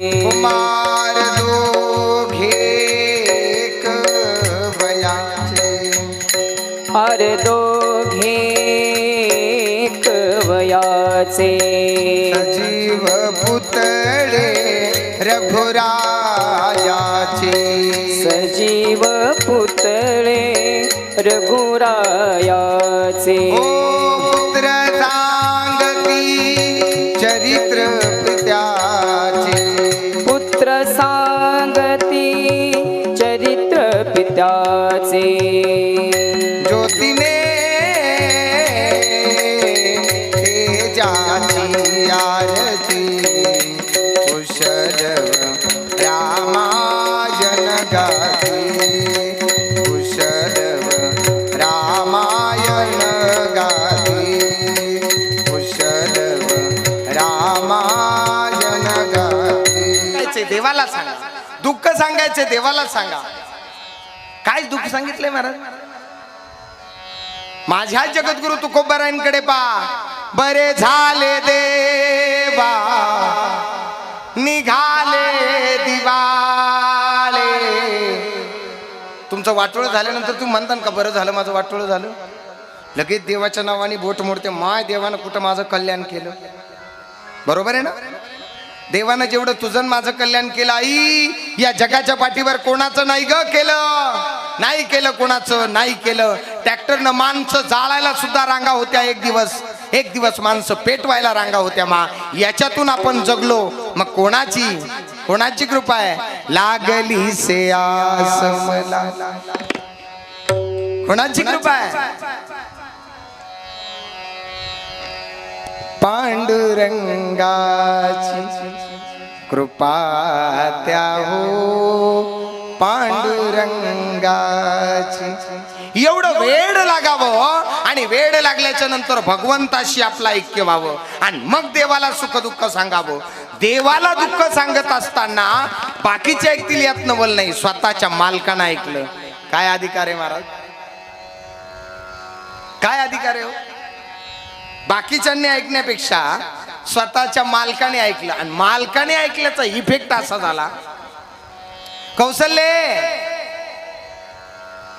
कुमार दोघे वयाचे। अरे दोघे वयाचे। सजीव पुतळे रघुरायाचे। सजीव पुतळे रघुरायाचे। ओ पुत्र सांगती दुःख सांगायचे देवाला सांगा. काय दुःख सांगितलंय महाराज? माझ्या जगद्गुरु तुकोबरायांकडे पा. बरे झाले देवा. निघाले दिवाळे तुमचं वाटोळं झाल्यानंतर तुम्ही म्हणता का बरं झालं माझं वाटोळं झालं? लगेच देवाच्या नावाने बोट मोडते. माय देवानं कुठं माझं कल्याण केलं? बरोबर आहे ना? देवानं जेवढं तुझं माझं कल्याण केलं आई या जगाच्या पाठीवर कोणाचं नाही ग केलं? नाही केलं कोणाचं? नाही केलं. ट्रॅक्टरनं माणसं जाळायला सुद्धा रांगा होत्या एक दिवस. एक दिवस माणसं पेटवायला रांगा होत्या मा. याच्यातून आपण जगलो. मग कोणाची? कोणाची कृपा आहे? लागली से आस कोणाची कृपा आहे? पांडुरंगाची. कृपा त्या हो पांडुरंगाची. एवढं वेड लागावं हो. आणि वेड लागल्याच्या नंतर भगवंताशी आपलं ऐक्य व्हावं. आणि मग देवाला सुख दुःख सांगावं. देवाला दुःख सांगत असताना बाकीचे ऐकतील यात नवल नाही. स्वतःच्या मालकानं ऐकलं. काय अधिकार आहे महाराज? काय अधिकार आहे हो? बाकीच्यांनी ऐकण्यापेक्षा स्वतःच्या मालकाने ऐकलं. आणि मालकाने ऐकल्याचा इफेक्ट असा झाला. कौशल्य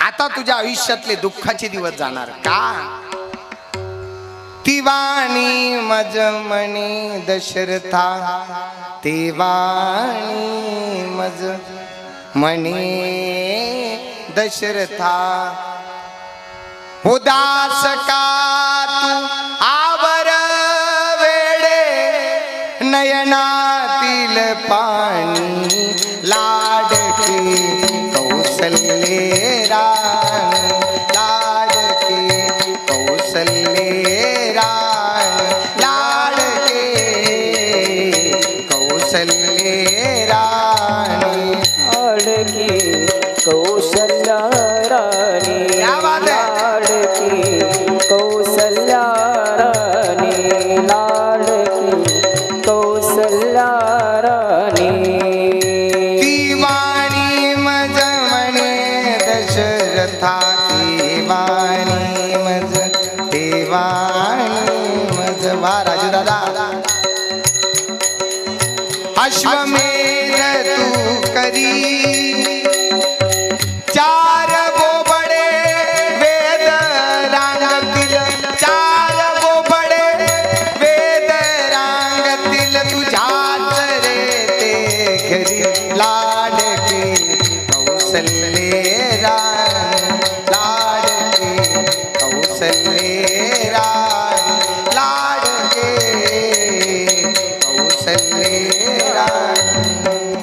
आता तुझ्या आयुष्यातले दुःखाचे दिवस जाणार. का? तिवाणी मजमणी दशरथा. तिवाणी मज मणी दशरथा. उदास का दशरथा वाणी मज देवाणी मज. वा राजू दादा. अश्वमेध तू करी चार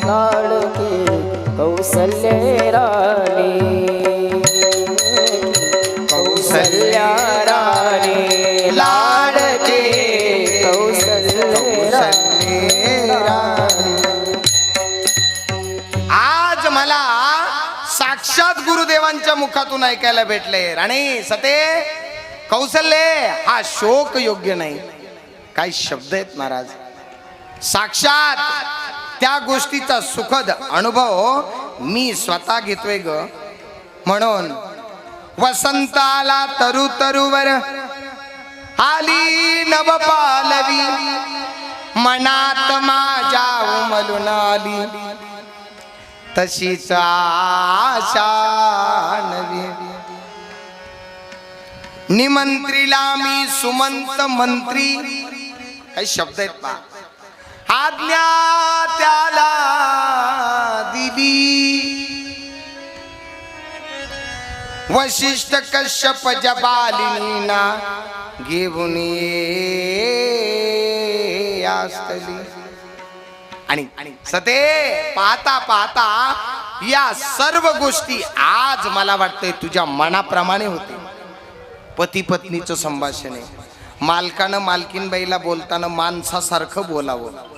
लाडकी कौशल्य राणी. कौशल्या राणी. लाडकी कौशल्य आज मला साक्षात गुरुदेवांच्या मुखातून ऐकायला भेटले. राणी सते कौशल्य हा शोक योग्य नाही. काही शब्द आहेत महाराज. साक्षात त्या गोष्टीचा सुखद अनुभव मी स्वतः घेतोय ग. म्हणून वसंताला तरु तरुवर आली नवपालवी. मनात माझ्या उमलून आली. तशीच आशा निमंत्रीला मी सुमंत मंत्री. काही शब्द आहेत पा आज्ञा त्याला दिली. वशिष्ठ कश्यप जबालिनीना घेऊन ये आणि सते पाहता पाहता या सर्व गोष्टी आज मला वाटतंय तुझ्या मनाप्रमाणे होते. पती पत्नीचं संभाषण आहे. मालकानं मालकीनबाईला बोलताना माणसासारखं बोलावं.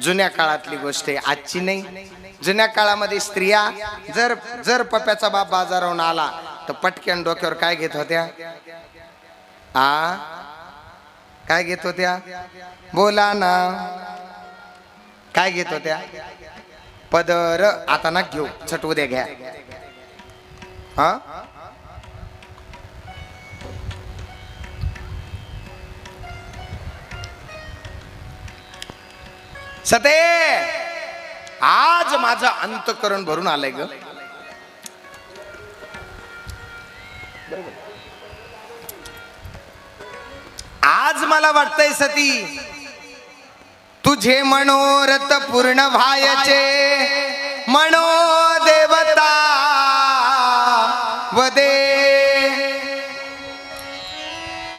जुन्या काळातली गोष्ट आहे आजची नाही. जुन्या काळामध्ये स्त्रिया जर जर पप्याचा बाप बाजारावरून आला तर पटक्यान डोक्यावर काय घेत होत्या? आ? काय घेत होत्या? बोला ना. काय घेत होत्या? पदर. आता ना घेऊ. छट उद्या घ्या. हा? सते आज माझं अंतकरण भरून आलंय ग. आज मला वाटतंय सती तुझे मनोरथ पूर्ण व्हायचे. मनोदेवता वदे